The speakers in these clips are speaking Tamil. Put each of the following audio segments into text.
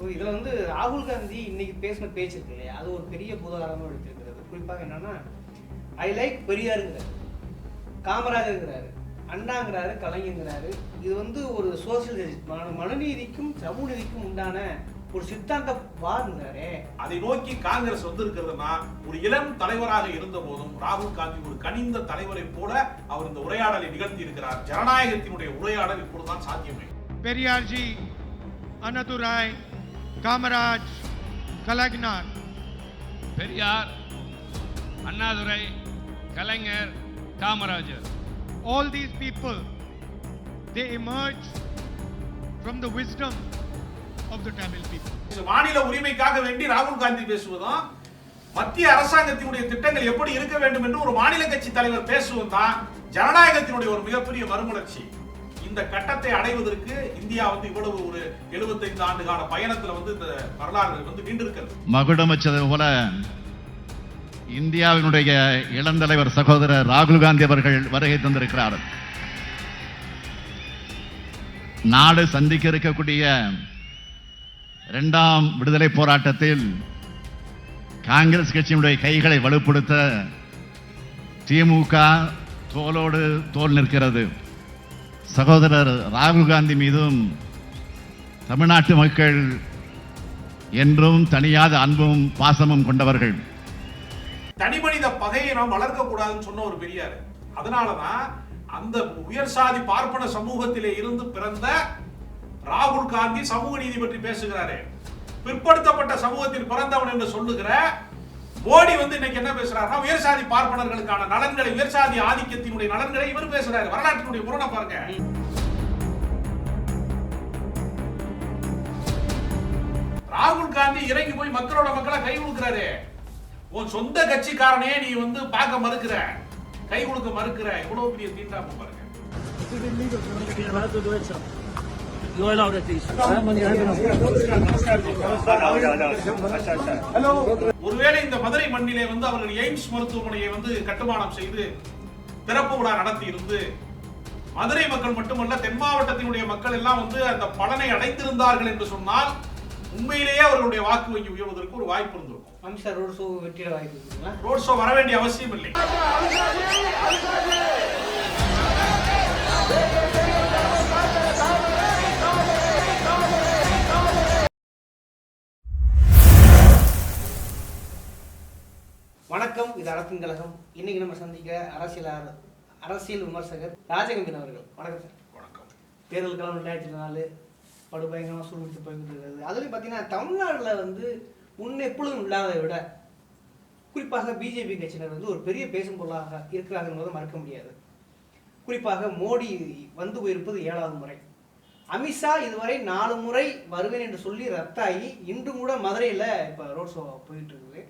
இதில் வந்து ராகுல் காந்தி இன்னைக்கு பேசின பேச்சு இருக்கு இல்லையா? அது ஒரு பெரிய பூதாகரமாக எடுத்திருக்கிறது. குறிப்பாக என்னன்னா ஐ லைக் பெரியாருங்கிறாரு. காமராஜருங்கிறாரு. அண்ணாங்கிறாரு கலைஞங்கிறாரு இது வந்து ஒரு சோசியல் மன மனுநீதிக்கும் சமூக நீதிக்கும் உண்டான ஒரு சித்தாந்த வாருங்கிறாரே. அதை நோக்கி காங்கிரஸ் வந்து இருக்கிறதுனா ஒரு இளம் தலைவராக இருந்த போதும் ராகுல் காந்தி ஒரு கனிந்த தலைவரை போல அவர் இந்த உரையாடலை நிகழ்த்தி இருக்கிறார் ஜனநாயகத்தினுடைய உரையாடல் இப்பொழுதுதான் சாத்தியமே. பெரியார்ஜி அண்ணதுராய் காமராஜ் கலைஞர். பெரியார் அண்ணாதுரை கலைஞர் Kamarajar. All these people they emerge from the wisdom of the Tamil people. இது மாநில உரிமைக்காக வேண்டி ராகுல் காந்தி பேசுவதும் மத்திய அரசாங்கத்தினுடைய திட்டங்கள் எப்படி இருக்க வேண்டும் என்று ஒரு மாநில கட்சி தலைவர் பேசுவதும் தான் ஜனநாயகத்தினுடைய ஒரு மிகப்பெரிய மறுமலர்ச்சி. இந்த கட்டத்தை அடைவதற்கு இந்தியா வந்து இவ்வளவு ஒரு 75 ஆண்டு கால பயணத்துல வந்து இந்த வரலாறு வந்து நீண்டிருக்கிறது. மகுடம் வச்சது போல இந்தியாவினுடைய இளந்தலைவர் சகோதரர் ராகுல் காந்தி அவர்கள் வருகை தந்திருக்கிறார். நாடு சந்திக்க இருக்கக்கூடிய இரண்டாம் விடுதலை போராட்டத்தில் காங்கிரஸ் கட்சியினுடைய கைகளை வலுப்படுத்த திமுக தோலோடு தோல் நிற்கிறது. சகோதரர் ராகுல் காந்தி மீதும் தமிழ்நாட்டு மக்கள் என்றும் தனியாத அன்பும் பாசமும் கொண்டவர்கள். தனிமனித பகையை நாம் வளர்க்க கூடாதுன்னு சொன்ன ஒரு பெரியார். அதனாலதான் அந்த உயர் சாதி பார்ப்பன சமூகத்திலே இருந்து பிறந்த ராகுல் காந்தி சமூக நீதி பற்றி பேசுகிறாரு. பிற்படுத்தப்பட்ட சமூகத்தில் பிறந்தவன் என்று சொல்லுகிற மோடி வந்து இன்னைக்கு என்ன பேசுறாருன்னா உயர்சாதி பார்ப்பனர்களுக்கான நலன்களை உயர்சாதி ஆதிக்கத்தினுடைய நலன்களை இவர் பேசுறாரு. வரலாற்றினுடைய முரணை பாருங்க. ராகுல் காந்தி இறங்கி போய் மக்களோட மக்களை கை கொடுக்கிறாரு. உன் சொந்த கட்சிக்காரனே நீ வந்து பார்க்க மறுக்கிற. கை கொடுக்க மறுக்கிற. இவ்வளவு பெரிய தீண்டாம பாருங்க. You allowed at least. ஒருவேளை இந்த மதுரை மண்ணிலே வந்து அவர்கள் எய்ம்ஸ் மருத்துவமனையை வந்து கட்டுமானம் செய்து திறப்பு விழா நடத்தி இருந்து மதுரை மக்கள் மட்டுமல்ல தென் மாவட்டத்தினுடைய மக்கள் எல்லாம் வந்து அந்த பலனை அடைந்திருந்தார்கள் என்று சொன்னால் உண்மையிலேயே அவர்களுடைய வாக்கு வங்கி உயர்வதற்கு ஒரு வாய்ப்பு இருந்திருக்கும். அமித்ஷா ரோட் ஷோ வெற்றிட வாய்ப்பு இருக்குங்களா? ரோட் ஷோ வர வேண்டிய அவசியம் இல்லை. இது அரசின் கழகம் இன்னைக்கு நம்ம சந்திக்க அரசியல் அரசியல் விமர்சகர் ராஜகம்பீரன் அவர்கள். வணக்கம் சார். வணக்கம். தேர்தல் காலம் ரெண்டாயிரத்தி நாலு படுபயங்கரமாக சூழ்நிலை இருக்கிறது அதுலேயும் பார்த்தீங்கன்னா தமிழ்நாட்டில் வந்து முன்ன எப்பொழுதும் இல்லாததை விட குறிப்பாக பிஜேபி கட்சியினர் வந்து ஒரு பெரிய பேசும் பொருளாக இருக்கிறார்கள் என்பதை மறக்க முடியாது. குறிப்பாக மோடி வந்து போயிருப்பது ஏழாவது முறை. அமித்ஷா இதுவரை நாலு முறை வருவேன் என்று சொல்லி ரத்தாகி இன்று கூட மதுரையில் இப்போ ரோட் ஷோ போயிட்டு இருக்குது.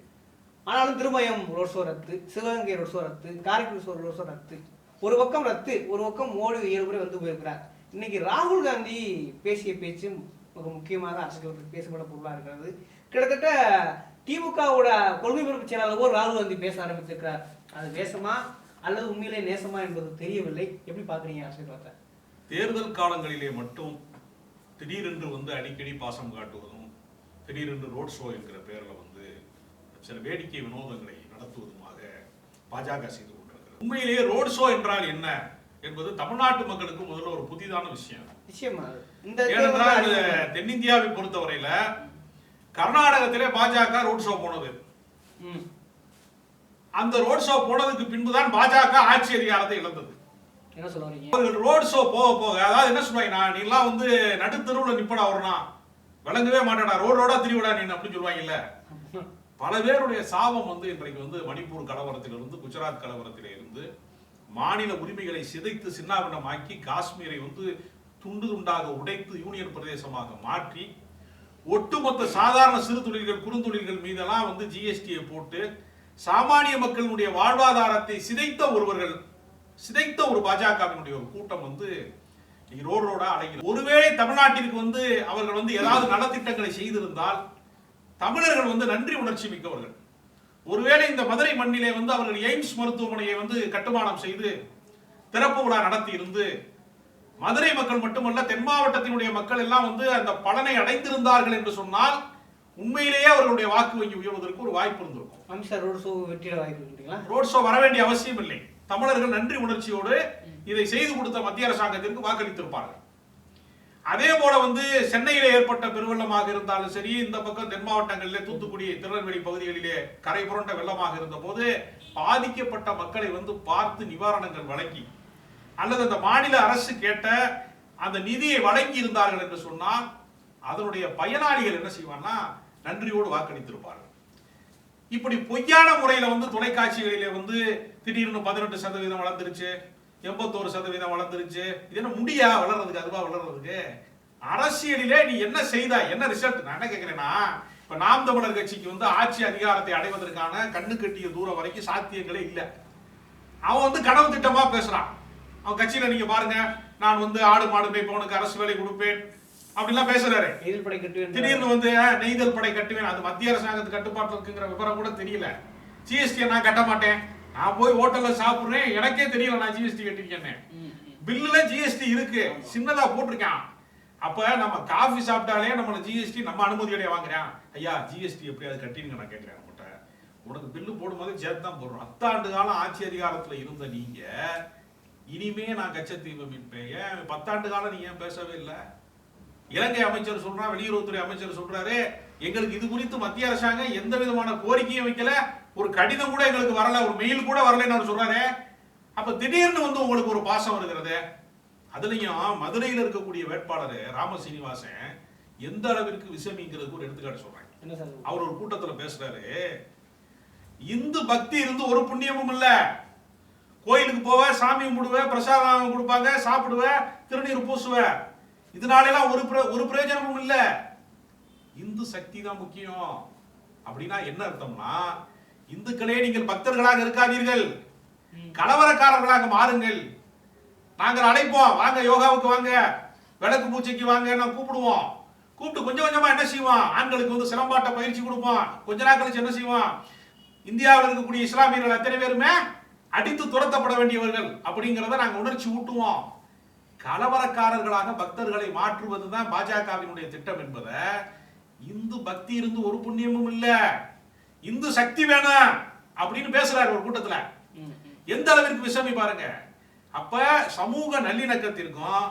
ஆனாலும் திருமயம் ரோட் ஷோ ரத்து சிவகங்கை ரோட் ஷோ ரத்து காரைக்குடி ரோட் ஷோ ரத்து. ஒரு பக்கம் ரத்து ஒரு பக்கம் மோடி ஏழு முறை வந்து போயிருக்கிறார். இன்னைக்கு ராகுல் காந்தி பேசிய பேச்சு மிக முக்கியமாக அரசியல் பேசப்பட பொருளாக இருக்கிறது. கிட்டத்தட்ட திமுகவோட கொள்கை பொறுப்பு செயலாளர் ராகுல் காந்தி பேச ஆரம்பித்திருக்கிறார் அது நேசமா அல்லது உண்மையிலே நேசமா என்பது தெரியவில்லை. எப்படி பார்க்குறீங்க அரசியல் தேர்தல் காலங்களிலே மட்டும் திடீரென்று வந்து அடிக்கடி பாசம் காட்டுவதும் திடீரென்று ரோட் ஷோ என்கிற பெயரில் வந்து சில வேடிக்கை வினோதங்களை நடத்துவதுமாக பாஜக செய்து கொண்டிருக்கிறது. உண்மையிலேயே ரோட் ஷோ என்றால் என்ன என்பது தமிழ்நாட்டு மக்களுக்கு முதல்ல ஒரு புதிதான விஷயம். நிச்சயமா. ஏனென்றால் தென்னிந்தியாவை பொறுத்தவரையில கர்நாடகத்திலே பாஜக ரோட் ஷோ போனது. அந்த ரோட் ஷோ போனதுக்கு பின்புதான் பாஜக ஆட்சி அதிகாரத்தை இழந்தது. என்ன சொல்ல வரீங்க? அவர்கள் ரோட் ஷோ போக போக அதாவது என்ன சொல்லுவாங்க நான் நீலாம் வந்து நடுத்தருவுல நிப்படா வரனா விளங்கவே மாட்டேடா. ரோட் ரோடா திரிவிடா நீ அப்படின்னு சொல்லுவாங்கல்ல பல பேருடைய சாபம் வந்து இன்றைக்கு வந்து மணிப்பூர் கலவரத்திலிருந்து குஜராத் கலவரத்திலே இருந்து மாநில உரிமைகளை சிதைத்து சின்னாபின்னமாக்கி காஷ்மீரை வந்து துண்டு துண்டாக உடைத்து யூனியன் பிரதேசமாக மாற்றி ஒட்டுமொத்த சாதாரண சிறு தொழில்கள் குறுந்தொழில்கள் மீதெல்லாம் வந்து ஜிஎஸ்டியை போட்டு சாமானிய மக்களுடைய வாழ்வாதாரத்தை சிதைத்த ஒருவர்கள் சிதைத்த ஒரு பாஜகவினுடைய ஒரு கூட்டம் வந்து ரோடு ரோடா அடைகிறது ஒருவேளை தமிழ்நாட்டிற்கு வந்து அவர்கள் வந்து ஏதாவது நலத்திட்டங்களை செய்திருந்தால் தமிழர்கள் வந்து நன்றி உணர்ச்சி மிக்கவர்கள். ஒருவேளை இந்த மதுரை மண்ணிலே வந்து அவர்கள் எய்ம்ஸ் மருத்துவமனையை வந்து கட்டுமானம் செய்து திறப்பு விழா நடத்தி இருந்து மதுரை மக்கள் மட்டுமல்ல தென் மாவட்டத்தினுடைய மக்கள் எல்லாம் வந்து அந்த பலனை அடைந்திருந்தார்கள் என்று சொன்னால் உண்மையிலேயே அவர்களுடைய வாக்கு வங்கி உயர்வதற்கு ஒரு வாய்ப்பு இருந்திருக்கும். ரோடு ஷோ வெற்றிட வாய்ப்பு ரோட் ஷோ வர வேண்டிய அவசியம் இல்லை. தமிழர்கள் நன்றி உணர்ச்சியோடு இதை செய்து கொடுத்த மத்திய அரசாங்கத்திற்கு வாக்களித்திருப்பார்கள். அதே போல வந்து சென்னையில் ஏற்பட்ட பெருவெள்ளமாக இருந்தாலும் சரி இந்த பக்கம் தென் மாவட்டங்களிலே தூத்துக்குடி திருநெல்வேலி பகுதிகளிலே கரை புரண்ட வெள்ளமாக இருந்த போது பாதிக்கப்பட்ட மக்களை வந்து பார்த்து நிவாரணங்கள் வழங்கி அல்லது அந்த மாநில அரசு கேட்ட அந்த நிதியை வழங்கி இருந்தார்கள் என்று சொன்னால் அதனுடைய பயனாளிகள் என்ன செய்வான்னா நன்றியோடு வாக்களித்திருப்பார்கள். இப்படி பொய்யான முறையில வந்து தொலைக்காட்சிகளிலே வந்து திடீர்னு பதினெட்டு சதவீதம் வளர்ந்துருச்சு எண்பத்தோரு சதவீதம் வளர்ந்துருச்சு. இது என்ன முடியா வளர்றதுக்கு அதுவா வளர்றதுக்கு? அரசியலிலே நீ என்ன செய்தாய் என்ன ரிசல்ட் நான் என்ன கேட்கிறேன்னா இப்ப நாம் தமிழர் கட்சிக்கு வந்து ஆட்சி அதிகாரத்தை அடைவதற்கான கண்ணு கட்டிய தூரம் வரைக்கும் சாத்தியங்களே இல்லை. அவன் வந்து கனவு திட்டமா பேசுறான். அவன் கட்சியில நீங்க பாருங்க நான் வந்து ஆடு மாடு மேய்ப்பவனுக்கு அரசு வேலை கொடுப்பேன் அப்படிலாம் பேசுறாரு. எதிர்ப்படை கட்டு திடீர்னு வந்து நெய்தல் படை கட்டுவேன். அது மத்திய அரசாங்கத்து கட்டுப்பாட்டில் இருக்குங்கிற விவரம் கூட தெரியல. ஜிஎஸ்டி நான் கட்ட மாட்டேன். நான் போய் ஹோட்டல்ல சாப்பிடுறேன். எனக்கே தெரியல நான் ஜிஎஸ்டி கட்டிருக்கேன்னு பில்லுல ஜிஎஸ்டி இருக்கு. சின்னதா போட்டிருக்கான். அப்ப நம்ம காஃபி சாப்பிட்டாலே நம்மள ஜிஎஸ்டி நம்ம அனுமதியோட வாங்குறேன். ஐயா ஜிஎஸ்டி எப்படியாவது கட்டிருங்க நான் கேட்கிறேன் நம்மகிட்ட உனக்கு பில்லு போடும்போது சேர்த்து தான் போடுறோம் பத்தாண்டு காலம் ஆட்சி அதிகாரத்துல இருந்த நீங்க இனிமே நான் கச்சத்தீவை மீட்பேன். ஏன் பத்தாண்டு காலம் நீங்க ஏன் பேசவே இல்லை? இலங்கை அமைச்சர் சொல்றா வெளியுறவுத்துறை அமைச்சர் சொல்றாரு எங்களுக்கு இது குறித்து மத்திய அரசாங்கம் எந்த விதமான கோரிக்கையும் வைக்கல. ஒரு கடிதம் கூட எங்களுக்கு வரல. ஒரு மெயில் கூட வரலன்னு அவர் சொல்றாரு? அப்ப திடீர்னு வந்து உங்களுக்கு ஒரு பாசம் வருகிறது. அதுலயும் மதுரையில் இருக்கக்கூடிய வேட்பாளர் ராம சீனிவாசன் எந்த அளவிற்கு விஷமிங்கிறதுக்கு ஒரு எடுத்துக்காட்டு சார்? அவர் ஒரு கூட்டத்துல பேசுறாரு. இந்து பக்தி இருந்து ஒரு புண்ணியமும் இல்ல. கோயிலுக்கு போவ சாமி கும்பிடுவ பிரசாதம் கொடுப்பாங்க சாப்பிடுவ திருநீர் பூசுவ. இதனால எல்லாம் ஒரு ஒரு பிரயோஜனமும் இல்ல. இந்து சக்தி தான் முக்கியம். அப்படின்னா என்ன அர்த்தம்னா இந்துக்களே நீங்கள் பக்தர்களாக இருக்காதீர்கள். கலவரக்காரர்களாக மாறுங்கள். நாங்கள் அழைப்போம். வாங்க யோகாவுக்கு வாங்க. விளக்கு பூஜைக்கு வாங்க நான் கூப்பிடுவோம். கூப்பிட்டு கொஞ்சம் கொஞ்சமா என்ன செய்வோம்? ஆண்களுக்கு வந்து சிலம்பாட்ட பயிற்சி கொடுப்போம். கொஞ்ச நாள் கழிச்சு என்ன செய்வோம்? இந்தியாவில் இருக்கக்கூடிய இஸ்லாமியர்கள் அத்தனை பேருமே அடித்து துரத்தப்பட வேண்டியவர்கள் அப்படிங்கிறத நாங்க உணர்ச்சி ஊட்டுவோம். கலவரக்காரர்களாக பக்தர்களை மாற்றுவதுதான் பாஜகவினுடைய திட்டம் என்பதை இந்து பக்தி இருந்து ஒரு புண்ணியமும் இல்ல. இந்து சக்தி வேணும் அப்படின்னு பேசுறாரு ஒரு கூட்டத்துல. எந்த அளவிற்கு விஷமி பாருங்க. அப்ப சமூக நல்லிணக்கத்திற்கும்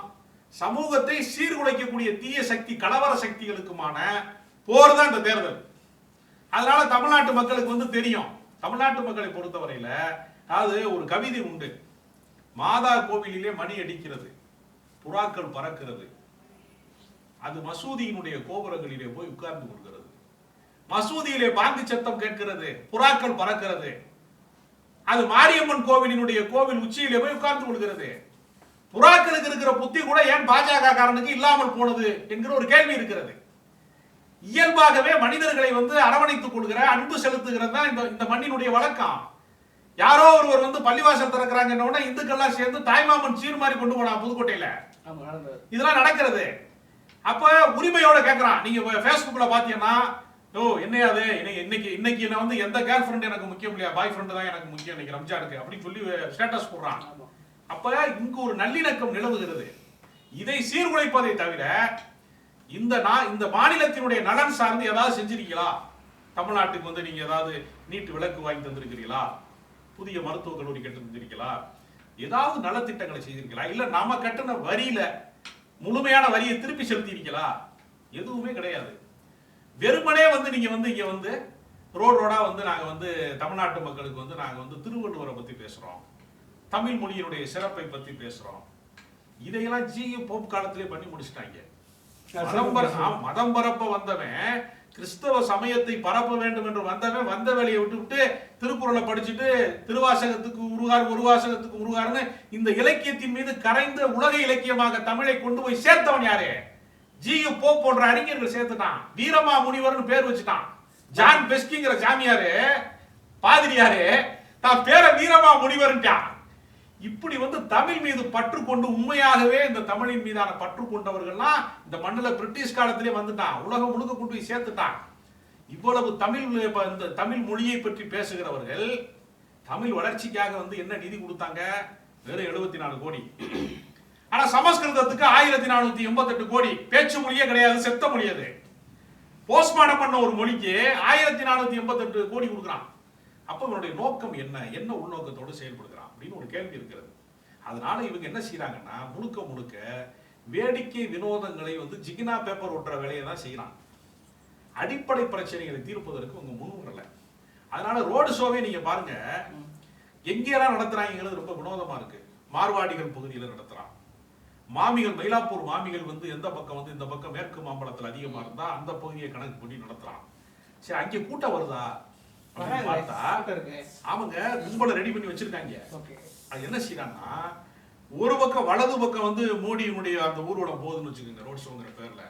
சமூகத்தை சீர்குலைக்கக்கூடிய தீய சக்தி கலவர சக்திகளுக்குமான போர் தான் இந்த தேர்தல். அதனால தமிழ்நாட்டு மக்களுக்கு வந்து தெரியும். தமிழ்நாட்டு மக்களை பொறுத்தவரையில அதாவது ஒரு கவிதை உண்டு. மாதா கோவிலிலே மணி அடிக்கிறது. புறாக்கள் பறக்கிறது. அது மசூதியினுடைய கோபுரங்களிலே போய் உட்கார்ந்து கொள்கிறது. மசூதியிலே பாங்கு சத்தம் கேட்கிறது புறாக்கள் பறக்கிறது. அது மாரியம்மன் கோவிலினுடைய கோவில் உச்சியிலே போய் உட்கார்ந்து கொள்கிறது. புறாக்களுக்கு இருக்கிற புத்தி கூட ஏன் பாஜக காரனுக்கு இல்லாமல் போனது என்கிற ஒரு கேள்வி இருக்கிறது. இயல்பாகவே மனிதர்களை வந்து அரவணைத்துக் கொள்கிற அன்பு செலுத்துகிறது தான் இந்த இந்த மண்ணினுடைய வழக்கம். யாரோ ஒருவர் வந்து பள்ளிவாசல் திறக்கிறாங்கன்ன இந்துக்கள்லாம் சேர்ந்து தாய்மாமன் சீர் மாதிரி கொண்டு போனா புதுக்கோட்டையில. இதெல்லாம் நடக்கிறது. அப்ப உரிமையோட கேக்குறான். நீங்க Facebookல பாத்தீங்கன்னா ஓ என்னையா அது? இன்னைக்கு இன்னைக்கு என்ன வந்து எந்த கேர்ள் ஃப்ரெண்ட் எனக்கு முக்கியம் இல்லையா? பாய் ஃப்ரெண்ட் தான் எனக்கு முக்கியம் இன்னைக்கு ரம்ஜானுக்கு அப்படின்னு சொல்லி ஸ்டேட்டஸ் போடுறான். அப்ப இங்கு ஒரு நல்லிணக்கம் நிலவுகிறது. இதை சீர்குலைப்பதை தவிர இந்த நா- இந்த மாநிலத்தினுடைய நலன் சார்ந்து ஏதாவது செஞ்சிருக்கீங்களா? தமிழ்நாட்டுக்கு வந்து நீங்க ஏதாவது நீட்டு விலக்கு வாங்கி தந்திருக்கிறீங்களா புதிய மருத்துவக் கல்லூரி கட்டி தந்திருக்கீங்களா ஏதாவது நலத்திட்டங்களை செய்திருக்கீங்களா இல்ல நாம கட்டின வரியில முழுமையான வரியை திருப்பி செலுத்தியிருக்கீங்களா எதுவுமே கிடையாது. வெறுமனே வந்து நீங்க வந்து இங்க வந்து ரோடு ரோடா வந்து நாங்க வந்து தமிழ்நாட்டு மக்களுக்கு வந்து நாங்க வந்து திருவள்ளுவரை பத்தி பேசுறோம். தமிழ் மொழியினுடைய சிறப்பை பத்தி பேசுறோம். இதையெல்லாம் ஜி போப் காலத்திலே பண்ணி முடிச்சிட்டாங்க. மதம் பரப்ப வந்தவன் கிறிஸ்தவ சமயத்தை பரப்ப வேண்டும் என்று வந்தவன் வந்த வேலையை விட்டுவிட்டு திருக்குறளை படிச்சுட்டு திருவாசகத்துக்கு உருகார் உருவாசகத்துக்கு உருகார்னு இந்த இலக்கியத்தின் மீது கரைந்த உலக இலக்கியமாக தமிழை கொண்டு போய் சேர்த்தவன் யாரு? ஜி போ போன்ற அறிஞர்கள் சேர்த்துட்டான். வீரமா முனிவர்னு பேர் வச்சுட்டான். ஜான் பெஸ்கிங்கிற சாமியாரு பாதிரியாரு தான் பேரை வீரமா முனிவர்ன்ட்டான். இப்படி வந்து தமிழ் மீது பற்று கொண்டு உண்மையாகவே இந்த தமிழின் மீதான பற்று கொண்டவர்கள்லாம் இந்த மண்ணில் பிரிட்டிஷ் காலத்திலே வந்துட்டான். உலகம் முழுக்க கொண்டு போய் சேர்த்துட்டான். இவ்வளவு தமிழ் இந்த தமிழ் மொழியை பற்றி பேசுகிறவர்கள் தமிழ் வளர்ச்சிக்காக வந்து என்ன நிதி கொடுத்தாங்க? வெறும் எழுபத்தி நாலு கோடி. ஆனா சமஸ்கிருதத்துக்கு ஆயிரத்தி நானூத்தி எண்பத்தெட்டு கோடி. பேச்சு மொழியே கிடையாது செத்த மொழி அது. பண்ண ஒரு மொழிக்கு ஆயிரத்தி நானூத்தி எண்பத்தெட்டு கோடி கொடுக்குறான். அப்ப இவனுடைய நோக்கம் என்ன? என்ன உள்நோக்கத்தோடு செயல்படுகிறான்? அப்படின்னு ஒரு கேள்வி இருக்கிறது. அதனால இவங்க என்ன செய்யறாங்கன்னா முழுக்க முழுக்க வேடிக்கை வினோதங்களை வந்து ஜிகினா பேப்பர் ஒட்டுற வேலையை தான் செய்யறாங்க அடிப்படை பிரச்சனைகளை தீர்ப்பதற்கு உங்க முன் வரல. அதனால ரோடு ஷோவே நீங்க பாருங்க எங்கேயெல்லாம் நடத்துறாங்கிறது ரொம்ப வினோதமா இருக்கு. மார்வாடிகள் பகுதியில் நடத்துறான் மாமிகள் மயிலாப்பூர் மாமிகள் வந்து எந்த பக்கம் வந்து இந்த பக்கம் மேற்கு மாம்பழத்தில் அதிகமாக இருந்தால் அந்த பகுதியை கணக்கு பண்ணி நடத்துகிறான் சரி அங்கே கூட்டம் வருதா? பார்த்தா. அவங்க கும்பலை ரெடி பண்ணி வச்சிருக்காங்க. அது என்ன செய்யறாங்கன்னா ஒரு பக்கம் வலது பக்கம் வந்து மோடியினுடைய அந்த ஊர்வலம் போகுதுன்னு வச்சுக்கோங்க ரோட் ஷோங்கிற பேர்ல.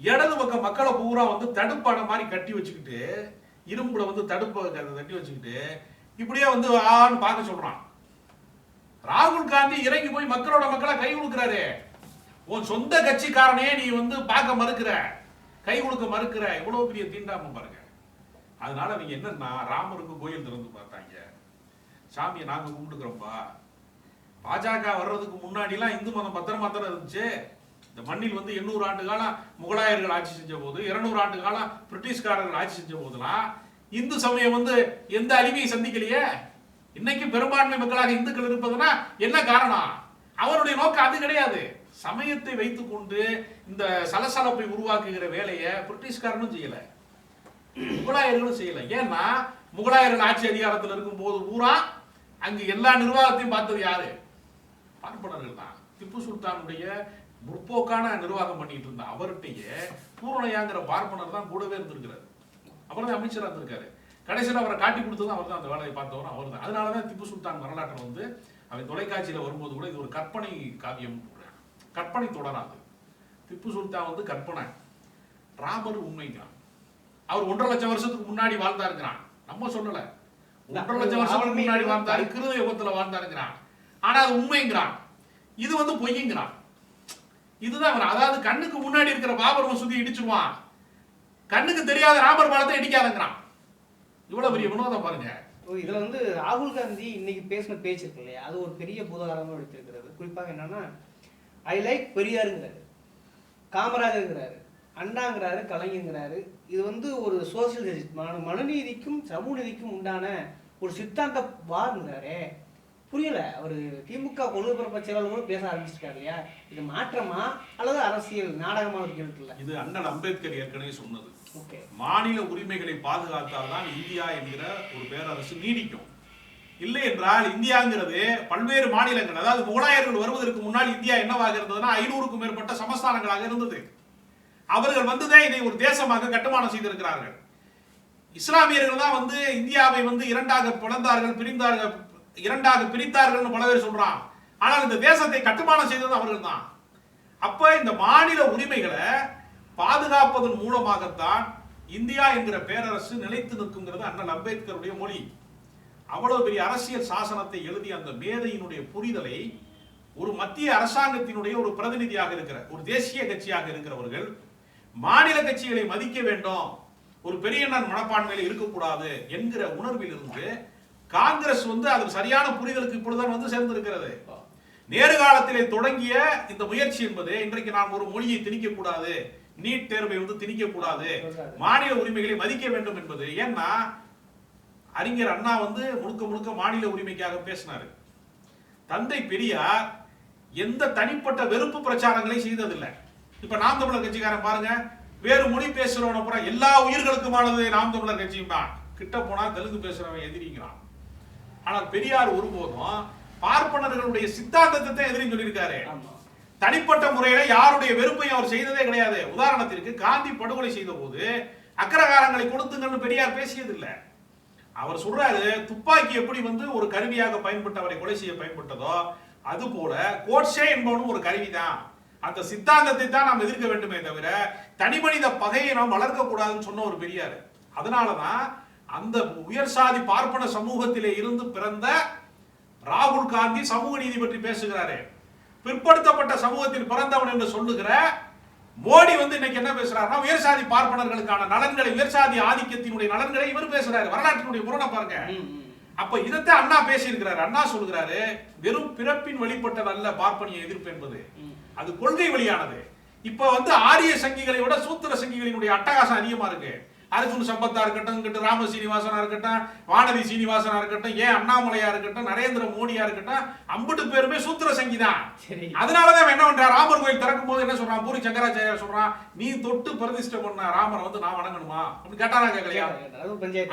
இடது பக்கம் மக்களை பூரா வந்து தடுப்பான மாதிரி கட்டி வச்சுக்கிட்டு இரும்புல வந்து தடுப்பை கட்டி வச்சுக்கிட்டு இப்படியே வந்து ஆன்னு பார்க்க சொல்றான். ராகுல் காந்தி இறங்கி போய் மக்களோட மக்களா கை கொடுக்குறாரு. உன் சொந்த கட்சிக்காரனே நீ வந்து பார்க்க மறுக்கிற. கை கொடுக்க மறுக்கிற. இவ்வளவு பெரிய தீண்டாம பாருங்க அதனால அவங்க என்னன்னா ராமருக்கு கோயில் திறந்து பார்த்தாங்க. சாமியை நாங்க கும்பிட்டுக்கிறோம்ப்பா பாஜக வர்றதுக்கு முன்னாடிலாம் இந்து மதம் பத்திரமா தானே இருந்துச்சு. இந்த மண்ணில் வந்து எண்ணூறு ஆண்டு காலம் முகலாயர்கள் ஆட்சி செஞ்ச போது இருநூறு ஆண்டு காலம் பிரிட்டிஷ்காரர்கள் ஆட்சி செஞ்ச போதெல்லாம் இந்து சமயம் வந்து எந்த அழிவையும் சந்திக்கலையே. இன்னைக்கு பெரும்பான்மை மக்களாக இந்துக்கள் இருப்பதுன்னா என்ன காரணம்? அவருடைய நோக்கம் அது கிடையாது. சமயத்தை வைத்துக்கொண்டு இந்த சலசலப்பை உருவாக்குகிற வேலையை பிரிட்டிஷ்காரனும் செய்யலை. முகலாயர்களும் செய்யலை. ஏன்னா முகலாயர்கள் ஆட்சி அதிகாரத்தில் இருக்கும் போது பூரா அங்கு எல்லா நிர்வாகத்தையும் பார்த்தது யாரு? பார்ப்பனர்கள் தான். திப்பு சுல்தானுடைய முற்போக்கான நிர்வாகம் பண்ணிட்டு இருந்த அவர்கிட்டயே பூரணையாங்கிற பார்ப்பனர் தான் கூடவே இருந்திருக்கிறார். அவர் தான் அமைச்சராக இருந்திருக்காரு. கடைசியில் அவரை காட்டி கொடுத்ததும் அவர் தான் அந்த வேலையை பார்த்தவரும் அவர் தான். அதனால தான் திப்பு சுல்தான் வரலாற்றில் வந்து அவன் தொலைக்காட்சியில் வரும்போது கூட இது ஒரு கற்பனை காவியம் கற்பனை தொடராது. திப்பு சுல்தான் வந்து கற்பனை. ராமர் உண்மைதான். அவர் ஒன்றரை லட்சம் வருஷத்துக்கு முன்னாடி வாழ்ந்தாருங்கிறான். நம்ம சொல்லல. ஒன்றரை லட்சம் வருஷத்துக்கு முன்னாடி வாழ்ந்தாரு கிருத யுகத்துல வாழ்ந்தாருங்கிறான். ஆனா அது உண்மைங்கிறான். இது வந்து பொய்யுங்கிறான். இதுதான் அதாவது கண்ணுக்கு முன்னாடி இருக்கிற பாபர் மசூதி இடிச்சிருவான். கண்ணுக்கு தெரியாத ராமர் பாலத்தை இடிக்காதங்கிறான். இவ்வளவு பெரிய வினோதம் பாருங்க. இதுல வந்து ராகுல் காந்தி இன்னைக்கு பேசின பேச்சு இருக்கு இல்லையா? அது ஒரு பெரிய பூதாகரமாக எடுத்திருக்கிறது. குறிப்பாக என்னன்னா ஐ லைக் பெரியாருங்கிறாரு. காமராஜருங்கிறாரு. அண்ணாங்கிறாரு கலைஞங்கிறாரு இது வந்து ஒரு சோசியல் மனு மனுநீதிக்கும் சமூக நீதிக்கும் உண்டான ஒரு சித்தாந்த வாருங்கிறாரே புரியல? அவர் திமுக கொள்கை பரப்ப செயலாளர் கூட பேச ஆரம்பிச்சிருக்காரு இல்லையா? இது மாற்றமா அல்லது அரசியல் நாடகமா இருக்குல்ல இது அண்ணல் அம்பேத்கர் ஏற்கனவே சொன்னது. ஓகே. மாநில உரிமைகளை பாதுகாத்தால்தான் இந்தியா என்கிற ஒரு பேரரசு நீடிக்கும். இல்லை என்றால் இந்தியாங்கிறது பல்வேறு மாநிலங்கள் அதாவது முகலாயர்கள் வருவதற்கு முன்னால் இந்தியா என்னவாக இருந்ததுன்னா ஐநூறுக்கும் மேற்பட்ட சமஸ்தானங்களாக இருந்தது. அவர்கள் வந்துதான் இதை ஒரு தேசமாக கட்டுமானம் செய்திருக்கிறார்கள். இஸ்லாமியர்கள் தான் வந்து இந்தியாவை வந்து இரண்டாக பிளந்தார்கள் பிரிந்தார்கள் இரண்டாக பிரித்தார்கள்னு பல பேர் சொல்றான். ஆனால் இந்த தேசத்தை கட்டுமானம் செய்தது அவர்கள் தான். அப்ப இந்த மாநில உரிமைகளை பாதுகாப்பதன் மூலமாகத்தான் இந்தியா என்கிற பேரரசு நிலைத்து நிற்குங்கிறது அண்ணல் அம்பேத்கருடைய மொழி. அவ்வளவு பெரிய அரசியல் சாசனத்தை எழுதிய அந்த மேதையினுடைய புரிதலை ஒரு மத்திய அரசாங்கத்தினுடைய ஒரு பிரதிநிதியாக இருக்கிற ஒரு தேசிய கட்சியாக இருக்கிறவர்கள் மாநில கட்சிகளை மதிக்க வேண்டும். ஒரு பெரியனர் மனப்பான்மையில இருக்கக்கூடாது என்கிற உணர்வில் இருந்து காங்கிரஸ் வந்து அது சரியான புரிதலுக்கு இப்பொழுதுதான் வந்து சேர்ந்திருக்கிறது. நேரு காலத்திலே தொடங்கிய இந்த முயற்சி என்பது இன்றைக்கு நாம் ஒரு மொழியை திணிக்க கூடாது நீட் தேர்வை வந்து திணிக்க கூடாது மாநில உரிமைகளை மதிக்க வேண்டும் என்பது. ஏன்னா அறிஞர் அண்ணா வந்து முழுக்க முழுக்க மாநில உரிமைக்காக பேசினாரு. தந்தை பெரியார் எந்த தனிப்பட்ட வெறுப்பு பிரச்சாரங்களை செய்ததில்லை. இப்ப நாம் தமிழர் கட்சிக்காரன் பாருங்க வேறு மொழி பேசுறவன பூரா எல்லா உயிர்களுக்குமானது நாம் தமிழர் கட்சியும் தான். கிட்ட போனா தெலுங்கு பேசுறவன் எதிரிங்கிறான். ஆனால் பெரியார் ஒருபோதும் பார்ப்பனர்களுடைய சித்தாந்தத்தை தான் எதிரின்னு சொல்லியிருக்காரு. தனிப்பட்ட முறையில யாருடைய வெறுப்பையும் அவர் செய்ததே கிடையாது. உதாரணத்திற்கு காந்தி படுகொலை செய்த போது அக்கரகாரங்களை கொடுத்துங்கன்னு பெரியார் பேசியதில்லை. அவர் சொல்றாரு துப்பாக்கி எப்படி வந்து ஒரு கருவியாக பயன்பட்டு அவரை கொலை செய்ய பயன்பட்டதோ அது போல கோட்ஸே என்பவனும் ஒரு கருவிதான். அந்த சித்தாந்தத்தை தான் நாம் எதிர்க்க வேண்டுமே தவிர தனிமனித பகையை நாம் வளர்க்க கூடாதுன்னு சொன்ன ஒரு பெரியார். அதனாலதான் அந்த உயர் சாதி பார்ப்பன சமூகத்திலே இருந்து பிறந்த ராகுல் காந்தி சமூக நீதி பற்றி பேசுகிறாரு. பிற்படுத்தப்பட்ட சமூகத்தில் பிறந்தவன் என்று சொல்லுகிற மோடி வந்து இன்னைக்கு என்ன பேசுறாருன்னா உயர்சாதி பார்ப்பனர்களுக்கான நலன்களை உயர்சாதி ஆதிக்கத்தினுடைய நலன்களை இவர் பேசுறாரு. வரலாற்றினுடைய முரணை பாருங்க. அப்ப இதைத்தான் அண்ணா பேசியிருக்கிறாரு. அண்ணா சொல்கிறாரு வெறும் பிறப்பின் வெளிப்பட்டது அல்ல பார்ப்பனிய எதிர்ப்பு என்பது. அது கொள்கை வழியானது. இப்ப வந்து ஆரிய சங்கிகளை விட சூத்திர சங்கிகளினுடைய அட்டகாசம் அதிகமா இருக்கு. அர்ஜுன் சம்பத்தா இருக்கட்டும் ராம சீனிவாசனா இருக்கட்டும் வானதி சீனிவாசனா இருக்கட்டும் ஏன் அண்ணாமலையா இருக்கட்டும் நரேந்திர மோடியா இருக்கட்டும் அம்புட்டு பேருமே சூத்திர சங்கி தான். அதனாலதான் என்ன பண்றான்? ராமர் கோயில் திறக்கும் போது என்ன சொல்றான்? பூரி சங்கராச்சாரியா சொல்றான் நீ தொட்டு பிரதிஷ்டை பண்ண ராமரை வந்து நான் வணங்கணுமா? அப்படின்னு கேட்டாரா கேட்கலையா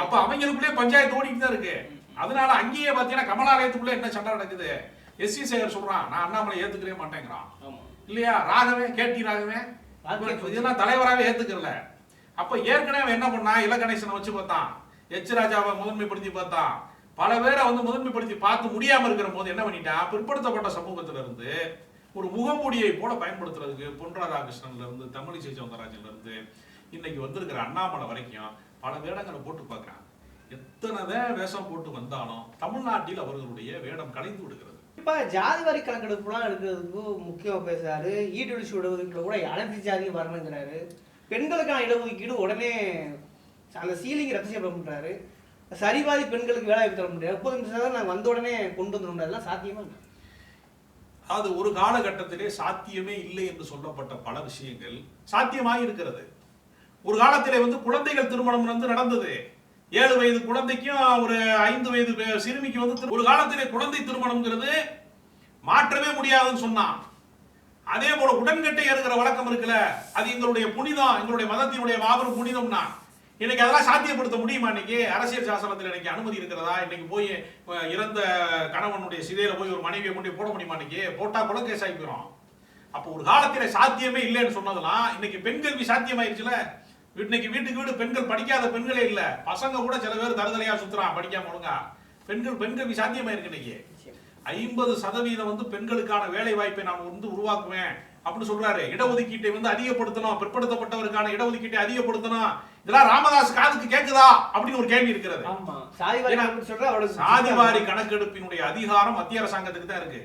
அப்ப அவங்களுக்குள்ளே பஞ்சாயத்து ஓடிட்டு தான் இருக்கு. அதனால அங்கேயே பாத்தீங்கன்னா கமலாலயத்துக்குள்ள என்ன சண்டை நடக்குது? எஸ் சி சேகர் சொல்றான் நான் அண்ணாமலை ஏத்துக்கவே மாட்டேங்கிறான். இல்லையா? ராகவே கேட்டி ராகவே. இதெல்லாம் தலைவராகவே ஏத்துக்கல அப்ப ஏற்கனவே என்ன பண்ணா இல கணேசனை வச்சு பார்த்தான். எச் ராஜாவை முதன்மைப்படுத்தி பார்த்தான். பல பேரை வந்து முதன்மைப்படுத்தி பார்த்து முடியாம இருக்கிற போது என்ன பண்ணிட்டான்? பிற்படுத்தப்பட்ட சமூகத்துல இருந்து ஒரு முகமூடியை போல பயன்படுத்துறதுக்கு பொன் ராதாகிருஷ்ணன்ல இருந்து தமிழிசை சவுந்தரராஜன்ல இருந்து இன்னைக்கு வந்திருக்கிற அண்ணாமலை வரைக்கும் பல வேடங்களை போட்டு பார்க்கறான் எத்தனை தான் வேஷம் போட்டு வந்தாலும் தமிழ்நாட்டில் அவர்களுடைய வேடம் கலைந்து விடுகிறது. இப்ப ஜாதி வாரி கணக்கெடுப்புலாம் எடுக்கிறதுக்கு முக்கியமா பேசுறாரு ஈடுபடிச்சு இடஒதுக்கீடுல கூட அனைத்து ஜாதியும் வரணுங்கிறாரு. பெண்களுக்கான இடஒதுக்கீடு உடனே அந்த சீலிங் ரத்து செய்யப்படுறாரு சரிபாதி பெண்களுக்கு வேலை தர முடியாது. முப்பது நிமிஷம் நாங்கள் வந்த உடனே கொண்டு வந்துடும் அதெல்லாம் சாத்தியமா இல்லை. அது ஒரு காலகட்டத்திலே சாத்தியமே இல்லை என்று சொல்லப்பட்ட பல விஷயங்கள் சாத்தியமாகி இருக்கிறது ஒரு காலத்திலே வந்து குழந்தைகள் திருமணம் வந்து நடந்தது. ஏழு வயது குழந்தைக்கும் ஒரு ஐந்து வயது சிறுமிக்கு வந்து ஒரு காலத்திலே குழந்தை திருமணம்ங்கிறது மாற்றவே முடியாதுன்னு சொன்னான். அதே போல உடன்கட்டை ஏறுகிற வழக்கம் இருக்குல்ல அது எங்களுடைய புனிதம் எங்களுடைய மதத்தினுடைய மாபெரும் புனிதம்னா இன்னைக்கு அதெல்லாம் சாத்தியப்படுத்த முடியுமா இன்னைக்கு? அரசியல் சாசனத்தில் இன்னைக்கு அனுமதி இருக்கிறதா? இன்னைக்கு போய் இறந்த கணவனுடைய சிதையில போய் ஒரு மனைவியை கொண்டு போட முடியுமா இன்னைக்கு? போட்டா கூட கேஸ் ஆகி போயிடும் அப்போ ஒரு காலத்தில் சாத்தியமே இல்லைன்னு சொன்னதெல்லாம் இன்னைக்கு பெண் கல்வி சாத்தியமாயிருச்சுல. இன்னைக்கு வீட்டுக்கு வீடு பெண்கள் படிக்காத பெண்களே இல்ல. பசங்க கூட சில பேர் தருதலையா சுத்துறான் படிக்காம ஒழுங்கா. பெண்கள் பெண் கல்வி சாத்தியமாயிருக்கு இன்னைக்கு. ஐம்பது சதவீதம் வந்து பெண்களுக்கான வேலை வாய்ப்பை நான் வந்து உருவாக்குவேன் அப்படின்னு சொல்றாரு. இடஒதுக்கீட்டை வந்து அதிகப்படுத்தணும் பிற்படுத்தப்பட்டவருக்கான இடஒதுக்கீட்டை அதிகப்படுத்தணும். இதெல்லாம் ராமதாஸ் காதுக்கு கேக்குதா? அப்படின்னு ஒரு கேள்வி இருக்கிறது. சாதிவாரி கணக்கெடுப்பினுடைய அதிகாரம் மத்திய அரசாங்கத்துக்கு தான் இருக்கு.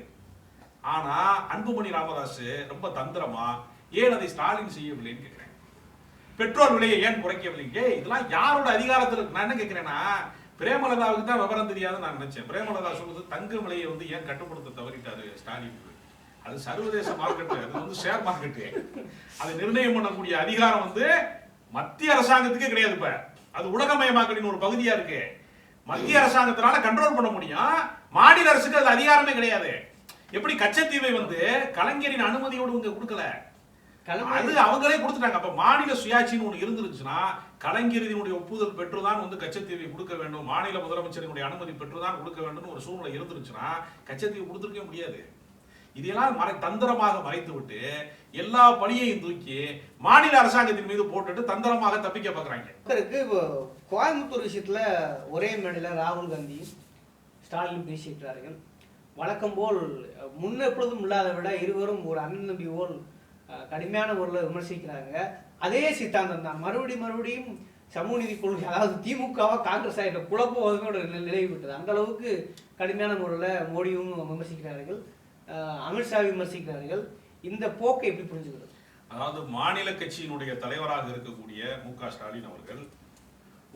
ஆனா அன்புமணி ராமதாஸ் ரொம்ப தந்திரமா ஏன் அதை ஸ்டாலின் செய்யவில்லைன்னு கேட்கிறேன் பெட்ரோல் விலையை ஏன் குறைக்கவில்லை? இதெல்லாம் யாரோட அதிகாரத்தில் நான் என்ன கேட்கிறேன்னா பிரேமலதாவுக்கு தான் விவரம் தெரியாதுன்னு நான் நினைச்சேன். பிரேமலதா சொல்றது தங்க விலையை வந்து ஏன் கட்டுப்படுத்த தவறிட்டாரு ஸ்டாலின் அது சர்வதேச மார்க்கெட் அது வந்து ஷேர் மார்க்கெட்டு அதை நிர்ணயம் பண்ணக்கூடிய அதிகாரம் வந்து மத்திய அரசாங்கத்துக்கே கிடையாது இப்ப. அது உலகமயமாக்கலின் ஒரு பகுதியா இருக்கு. மத்திய அரசாங்கத்தினால கண்ட்ரோல் பண்ண முடியும். மாநில அரசுக்கு அது அதிகாரமே கிடையாது. எப்படி கச்சத்தீவை வந்து கலைஞரின் அனுமதியோடு இங்க கொடுக்கல? அது அவங்களே கொடுத்துட்டாங்க. அப்ப மாநில சுயாட்சின்னு ஒண்ணு இருந்துருச்சுன்னா கலைஞரினுடைய ஒப்புதல் பெற்றுதான் வந்து கச்சத்தீவை கொடுக்க வேண்டும். மாநில முதலமைச்சரினுடைய அனுமதி பெற்றுதான் கொடுக்க வேண்டும் ஒரு சூழ்நிலை இருந்துருச்சுன்னா கச்சத்தீவு கொடுத்துருக்க முடியாது. இதையெல்லாம் மறை தந்திரமாக மறைத்து விட்டு எல்லா பணியையும் தூக்கி மாநில அரசாங்கத்தின் மீது போட்டுட்டு தந்திரமாக தப்பிக்க பாக்குறாங்க. இருக்கு இப்போ கோயம்புத்தூர் விஷயத்துல ஒரே மேடையில் ராகுல் காந்தி ஸ்டாலின் பேசியிருக்கிறார்கள் வழக்கம் போல் முன்ன எப்பொழுதும் இல்லாத விட இருவரும் ஒரு அண்ணன் தம்பி போல் கடுமையான முறையில் விமர்சிக்கிறாங்க. அதே சித்தாந்தம் தான். மறுபடியும் மறுபடியும் சமூக நீதி கொள்கை அதாவது திமுகவா காங்கிரஸ் ஆகிட்ட குழப்பம் ஒதுங்கோட நிலவி விட்டது அந்த அளவுக்கு கடுமையான முறையில் மோடியும் விமர்சிக்கிறார்கள். அமித்ஷா விமர்சிக்கிறார்கள். இந்த போக்கை எப்படி புரிஞ்சுக்கிறது? அதாவது மாநில கட்சியினுடைய தலைவராக இருக்கக்கூடிய மு க ஸ்டாலின் அவர்கள்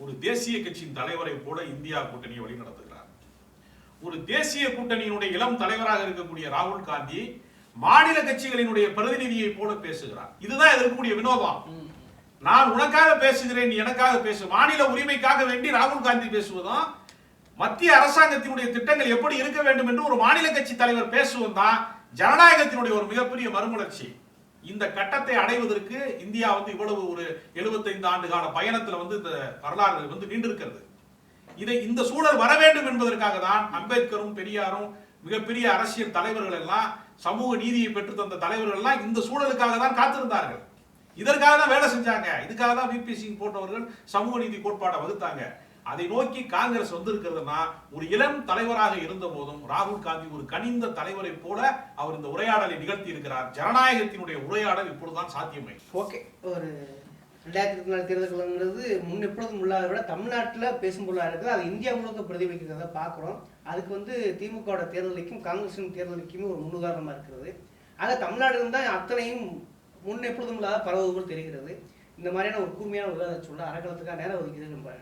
ஒரு தேசிய கட்சியின் தலைவரை போல இந்தியா கூட்டணியை வழி நடத்துகிறார் ஒரு தேசிய கூட்டணியினுடைய இளம் தலைவராக இருக்கக்கூடிய ராகுல் காந்தி மாநில கட்சிகளினுடைய பிரதிநிதியை போல பேசுகிறார். இதுதான் இருக்கக்கூடிய வினோதம் நான் உனக்காக பேசுகிறேன் எனக்காக பேசு. மாநில உரிமைக்காக வேண்டி ராகுல் காந்தி பேசுவதும் மத்திய அரசாங்கத்தினுடைய திட்டங்கள் எப்படி இருக்க வேண்டும் என்று ஒரு மாநில கட்சி தலைவர் பேசுவதும் தான் ஜனநாயகத்தினுடைய ஒரு மிகப்பெரிய மறுமலர்ச்சி. இந்த கட்டத்தை அடைவதற்கு இந்தியா வந்து இவ்வளவு ஒரு 75 ஆண்டு கால பயணத்துல வந்து இந்த வரலாறு வந்து நீண்டிருக்கிறது. இதை இந்த சூழல் வர வேண்டும் என்பதற்காக தான் அம்பேத்கரும் பெரியாரும் மிகப்பெரிய அரசியல் தலைவர்கள் எல்லாம் சமூக நீதியை பெற்று தந்த தலைவர்கள் எல்லாம் இந்த சூழலுக்காக தான் காத்திருந்தார்கள். இதற்காக தான் வேலை செஞ்சாங்க. இதுக்காக தான் விபி சிங் போன்றவர்கள் சமூக நீதி கோட்பாட்டை வகுத்தாங்க. அதை நோக்கி காங்கிரஸ் வந்திருக்கிறதுனா ஒரு இளம் தலைவராக இருந்த போதும் ராகுல் காந்தி ஒரு கனிந்த தலைவரை போல அவர் இந்த உரையாடலை நிகழ்த்தி இருக்கிறார் ஜனநாயகத்தினுடைய உரையாடல் இப்பொழுதுதான் சாத்தியமை ஓகே. ஒரு ரெண்டாயிரத்தி இருபத்தி நாலு தேர்தல்கள்ங்கிறது முன் எப்பொழுதும் இல்லாத விட தமிழ்நாட்டில் பேசும் பொருளாக இருக்குது அது இந்தியா முழுக்க பிரதிபலிக்கிறத பார்க்குறோம். அதுக்கு வந்து திமுகவோட தேர்தலுக்கும் காங்கிரஸின் தேர்தலுக்குமே ஒரு முன்னுதாரணமாக இருக்கிறது. ஆக தமிழ்நாடு இருந்தால் அத்தனையும் முன் எப்பொழுதும் இல்லாத பரவுவது போல் தெரிகிறது. இந்த மாதிரியான ஒரு கூர்மையான விவாதம் சொல்ல அறக்கலத்துக்காக நேரம் ஒதுக்கியது ரொம்ப